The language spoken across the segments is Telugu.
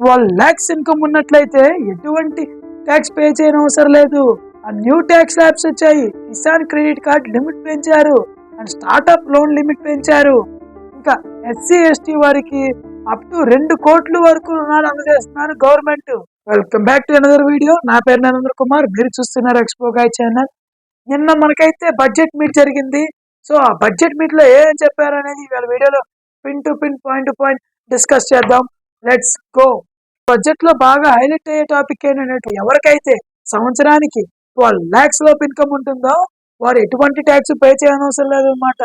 ట్వెల్వ్ ల్యాక్స్ ఇన్కమ్ ఉన్నట్లయితే ఎటువంటి ట్యాక్స్ పే చేయని అవసరం లేదు. ఆ న్యూ ట్యాక్స్ యాప్స్ వచ్చాయి. కిసాన్ క్రెడిట్ కార్డ్ లిమిట్ పెంచారు. అండ్ స్టార్ట్అప్ లోన్ లిమిట్ పెంచారు. ఇంకా ఎస్సీ ఎస్టీ వారికి అప్ టు రెండు కోట్ల వరకు రుణాలు అందజేస్తున్నారు government welcome back to another video నా పేరు నరేంద్ర కుమార్ మీరు చూస్తున్నారు ఎక్స్పో గాయ్ ఛానల్ నిన్న మనకైతే బడ్జెట్ మీట్ జరిగింది. సో ఆ బడ్జెట్ మీట్లో ఏం చెప్పారు అనేది వీళ్ళ వీడియోలో pin to pin point to point discuss చేద్దాం. లెట్స్ గో బడ్జెట్లో బాగా హైలైట్ అయ్యే టాపిక్ ఏంటంటే ఎవరికైతే సంవత్సరానికి ట్వెల్వ్ ల్యాక్స్ లోపు ఇన్కమ్ ఉంటుందో వారు ఎటువంటి ట్యాక్స్ పే చేయనవసరం లేదు అనమాట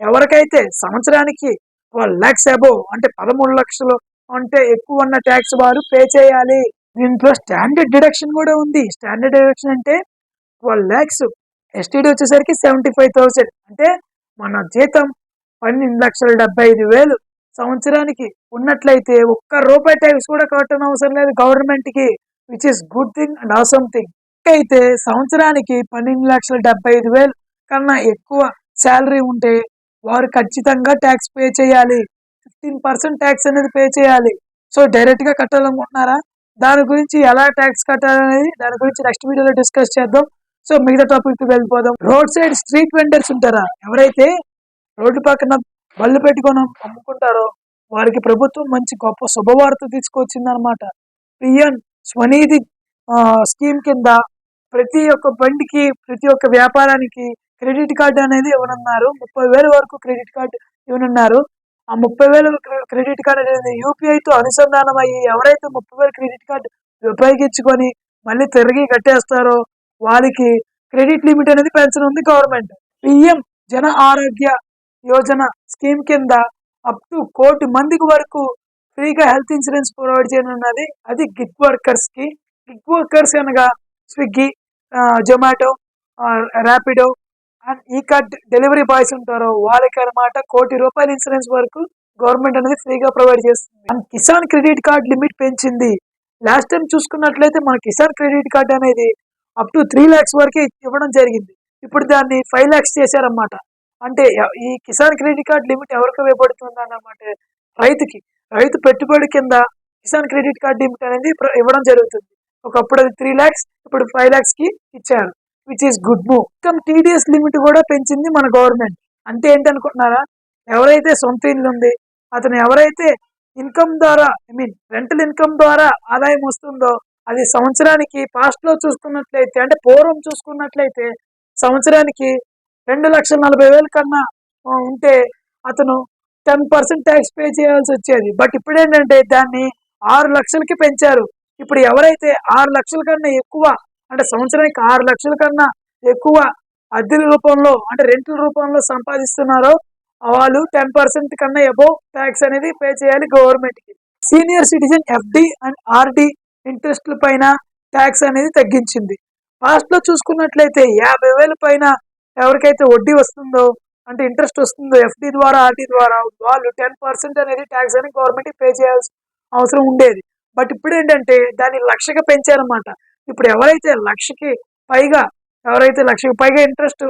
ఎవరికైతే సంవత్సరానికి ట్వెల్వ్ ల్యాక్స్ అబోవ్ అంటే పదమూడు లక్షలు అంటే ఎక్కువ ఉన్న ట్యాక్స్ వారు పే చేయాలి. దీంట్లో స్టాండర్డ్ డిడక్షన్ కూడా ఉంది. స్టాండర్డ్ డిడక్షన్ అంటే ట్వెల్వ్ ల్యాక్స్ ఎస్టీడీ వచ్చేసరికి సెవెంటీ ఫైవ్ థౌసండ్ అంటే మన జీతం పన్నెండు లక్షల డెబ్బై ఐదు వేలు. సంవత్సరానికి ఉన్నట్లయితే ఒక్క రూపాయి ట్యాక్స్ కూడా కట్టడం అవసరం లేదు. గవర్నమెంట్కి which is good thing and awesome thing అయితే సంవత్సరానికి పన్నెండు లక్షల డెబ్బై ఐదు వేలు కన్నా ఎక్కువ శాలరీ ఉంటే వారు ఖచ్చితంగా ట్యాక్స్ పే చేయాలి. ఫిఫ్టీన్ పర్సెంట్ ట్యాక్స్ అనేది పే చేయాలి. సో డైరెక్ట్గా కట్టాలనుకుంటున్నారా? దాని గురించి ఎలా ట్యాక్స్ కట్టాలనేది దాని గురించి నెక్స్ట్ వీడియోలో డిస్కస్ చేద్దాం. సో మిగతా టాపిక్ వెళ్ళిపోదాం. రోడ్ సైడ్ స్ట్రీట్ వెండర్స్ ఉంటారా? ఎవరైతే రోడ్డు పక్కన బళ్ళు పెట్టుకొని అమ్ముకుంటారో వారికి ప్రభుత్వం మంచి గొప్ప శుభవార్త తీసుకొచ్చిందనమాట పిఎం స్వనిధి స్కీమ్ కింద ప్రతి ఒక్క బండికి ప్రతి ఒక్క వ్యాపారానికి క్రెడిట్ కార్డు అనేది ఇవ్వనున్నారు. ముప్పై వేల వరకు క్రెడిట్ కార్డు ఇవ్వనున్నారు. ఆ ముప్పై వేల క్రెడిట్ కార్డు అనేది యూపీఐతో అనుసంధానం అయ్యి ఎవరైతే ముప్పై వేల క్రెడిట్ కార్డు ఉపయోగించుకొని మళ్ళీ తిరిగి కట్టేస్తారో వారికి క్రెడిట్ లిమిట్ అనేది పెంచనుంది government. PM Jan Arogya Yojana scheme కింద అప్ టు కోటి మందికి వరకు ఫ్రీగా హెల్త్ ఇన్సూరెన్స్ ప్రొవైడ్ చేయనున్నది. అది గిగ్ వర్కర్స్కి గిగ్ వర్కర్స్ అనగా స్విగ్గీ జొమాటో ర్యాపిడో అండ్ ఈ కార్డ్ డెలివరీ బాయ్స్ ఉంటారో వాళ్ళకి అనమాట కోటి రూపాయల ఇన్సూరెన్స్ వరకు గవర్నమెంట్ అనేది ఫ్రీగా ప్రొవైడ్ చేస్తుంది. And Kisan credit card limit పెంచింది. లాస్ట్ టైం చూసుకున్నట్లయితే మన కిసాన్ క్రెడిట్ కార్డ్ అనేది అప్ టు త్రీ ల్యాక్స్ వరకే ఇవ్వడం జరిగింది. ఇప్పుడు దాన్ని ఫైవ్ ల్యాక్స్ చేశారన్నమాట. అంటే ఈ కిసాన్ క్రెడిట్ కార్డ్ లిమిట్ ఎవరికి ఇవ్వబడుతుంది అన్నమాట రైతుకి. రైతు పెట్టుబడి కింద కిసాన్ క్రెడిట్ కార్డ్ లిమిట్ అనేది ఇవ్వడం జరుగుతుంది. ఒకప్పుడు అది త్రీ ల్యాక్స్ ఇప్పుడు ఫైవ్ ల్యాక్స్కి ఇచ్చారు. Which is good move. మొత్తం టీడీఎస్ లిమిట్ కూడా పెంచింది మన గవర్నమెంట్. అంటే ఏంటి అనుకుంటున్నారా ఎవరైతే సొంత ఇల్లు ఉంది అతను ఎవరైతే ఇన్కమ్ ద్వారా ఐ మీన్ రెంటల్ ఇన్కమ్ ద్వారా ఆదాయం వస్తుందో అది సంవత్సరానికి పాస్ట్లో చూసుకున్నట్లయితే అంటే పూర్వం చూసుకున్నట్లయితే సంవత్సరానికి రెండు లక్షల నలభై వేల కన్నా ఉంటే అతను టెన్ పర్సెంట్ ట్యాక్స్ పే చేయాల్సి వచ్చేది. బట్ ఇప్పుడు ఏంటంటే దాన్ని ఆరు లక్షలకి పెంచారు. ఇప్పుడు ఎవరైతే ఆరు లక్షల కన్నా ఎక్కువ అంటే సంవత్సరానికి ఆరు లక్షల కన్నా ఎక్కువ అద్దెల రూపంలో అంటే రెంట్ల రూపంలో సంపాదిస్తున్నారో వాళ్ళు టెన్ పర్సెంట్ కన్నా అబోవ్ ట్యాక్స్ అనేది పే చేయాలి గవర్నమెంట్కి. Senior citizen FD and RD ఇంట్రెస్ట్ల పైన ట్యాక్స్ అనేది తగ్గించింది. పాస్ట్లో చూసుకున్నట్లయితే యాభై వేల పైన ఎవరికైతే వడ్డీ వస్తుందో అంటే ఇంట్రెస్ట్ వస్తుందో ఎఫ్డి ద్వారా ఆర్డి ద్వారా వాళ్ళు టెన్ పర్సెంట్ అనేది ట్యాక్స్ అనేది గవర్నమెంట్ పే చేయాల్సిన అవసరం ఉండేది. బట్ ఇప్పుడు ఏంటంటే దాన్ని లక్షగా పెంచారన్నమాట. ఇప్పుడు ఎవరైతే లక్షకి పైగా ఎవరైతే లక్షకి పైగా ఇంట్రెస్ట్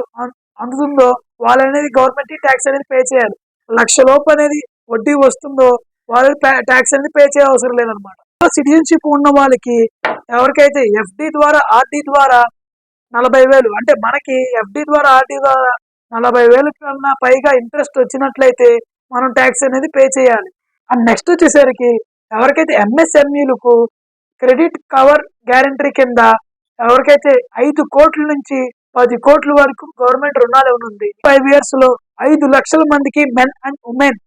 అందుతుందో వాళ్ళనేది గవర్నమెంట్ ట్యాక్స్ అనేది పే చేయాలి. లక్ష లోపు అనేది వడ్డీ వస్తుందో వాళ్ళు ట్యాక్స్ అనేది పే చేయ అవసరం లేదనమాట సిటిజన్షిప్ ఉన్న వాళ్ళకి ఎవరికైతే ఎఫ్డి ద్వారా ఆర్డీ ద్వారా నలభై వేలు అంటే మనకి ఎఫ్డి ద్వారా ఆర్డి ద్వారా నలభై వేలు కన్నా పైగా ఇంట్రెస్ట్ వచ్చినట్లయితే మనం ట్యాక్స్ అనేది పే చేయాలి. అండ్ నెక్స్ట్ వచ్చేసరికి ఎవరికైతే ఎంఎస్ఎంఈలకు క్రెడిట్ కవర్ గ్యారంటీ కింద ఎవరికైతే ఐదు కోట్ల నుంచి పది కోట్ల వరకు గవర్నమెంట్ రుణాలు ఇవ్వనుంది ఫైవ్ ఇయర్స్లో ఐదు లక్షల మందికి men and women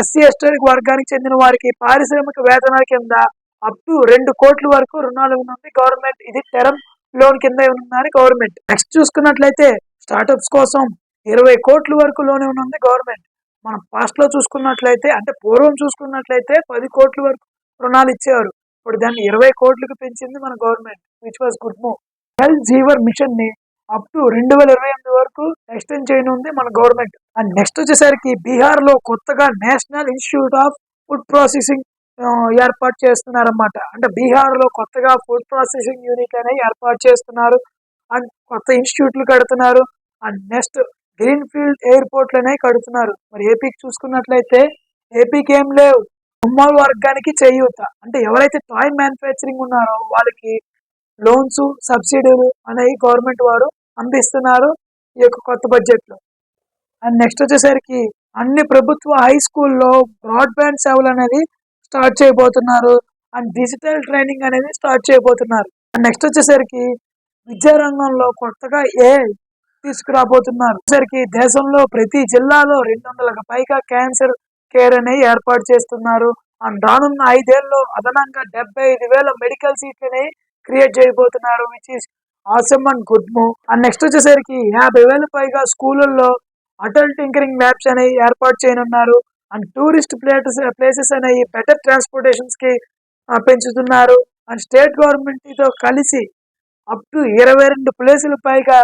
SC ST వర్గానికి చెందిన వారికి పారిశ్రామిక వేతనాల కింద అప్ టు రెండు కోట్ల వరకు రుణాలు ఇవ్వనుంది గవర్నమెంట్. ఇది టెరమ్ లోన్ కింద ఉన్నది గవర్నమెంట్. నెక్స్ట్ చూసుకున్నట్లయితే స్టార్టప్స్ కోసం ఇరవై కోట్ల వరకు లోన్ ఉన్నది గవర్నమెంట్. మనం పాస్ట్లో చూసుకున్నట్లయితే అంటే పూర్వం చూసుకున్నట్లయితే పది కోట్ల వరకు రుణాలు ఇచ్చేవారు. ఇప్పుడు దాన్ని ఇరవై కోట్లకు పెంచింది మన government which was good move Jal Jeevan మిషన్ని అప్ టు రెండు వేల ఇరవై ఎనిమిది వరకు ఎక్స్టెండ్ చేయనుంది మన గవర్నమెంట్? అండ్ నెక్స్ట్ వచ్చేసరికి బీహార్లో కొత్తగా National Institute of Food Processing ఏర్పాటు చేస్తున్నారన్నమాట. అంటే బీహార్లో కొత్తగా ఫుడ్ ప్రాసెసింగ్ యూనిట్ అనేది ఏర్పాటు చేస్తున్నారు. అండ్ కొత్త ఇన్స్టిట్యూట్లు కడుతున్నారు. అండ్ నెక్స్ట్ గ్రీన్ ఫీల్డ్ ఎయిర్పోర్ట్లు అనేవి కడుతున్నారు. మరి ఏపీకి చూసుకున్నట్లయితే ఏపీకి ఏం లేవు. అమ్మోల్ వర్గానికి చేయూత. అంటే ఎవరైతే టాయ్ మ్యానుఫ్యాక్చరింగ్ ఉన్నారో వాళ్ళకి లోన్స్ సబ్సిడీలు అనేవి గవర్నమెంట్ వారు అందిస్తున్నారు ఈ యొక్క కొత్త బడ్జెట్లో. అండ్ నెక్స్ట్ వచ్చేసరికి అన్ని ప్రభుత్వ హై స్కూల్లో బ్రాడ్బ్యాండ్ సేవలు అనేది స్టార్ట్ చేయబోతున్నారు. అండ్ డిజిటల్ ట్రైనింగ్ అనేది స్టార్ట్ చేయబోతున్నారు. అండ్ నెక్స్ట్ వచ్చేసరికి విద్యారంగంలో కొత్తగా ఏ తీసుకురాబోతున్నారు. వచ్చేసరికి దేశంలో ప్రతి జిల్లాలో రెండు వందలకు పైగా క్యాన్సర్ కేర్ అనేది ఏర్పాటు చేస్తున్నారు. అండ్ రానున్న ఐదేళ్ళలో అదనంగా డెబ్బై ఐదు వేల మెడికల్ సీట్లని క్రియేట్ చేయబోతున్నారు which is awesome and good move and next వచ్చేసరికి యాభై వేల పైగా స్కూళ్ళల్లో అటల్ టింకరింగ్ ల్యాబ్స్ అనేవి ఏర్పాటు చేయనున్నారు. అండ్ టూరిస్ట్ ప్లేసెస్ ప్లేసెస్ అనేవి బెటర్ ట్రాన్స్పోర్టేషన్స్కి పెంచుతున్నారు. అండ్ స్టేట్ గవర్నమెంట్తో కలిసి అప్ టు ఇరవై రెండు ప్లేసులు పైగా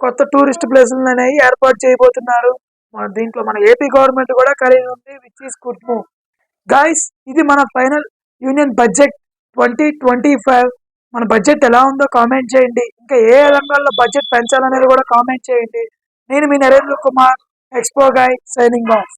కొత్త టూరిస్ట్ ప్లేసులు అనేవి ఏర్పాటు చేయబోతున్నారు. మన దీంట్లో మన ఏపీ గవర్నమెంట్ కూడా కలిగి ఉంది which is good move guys ఇది మన final union budget twenty twenty five మన బడ్జెట్ ఎలా ఉందో కామెంట్ చేయండి. ఇంకా ఏ రంగాల్లో బడ్జెట్ పెంచాలనేది కూడా కామెంట్ చేయండి. నేను మీ Narendra Kumar Expo guy signing off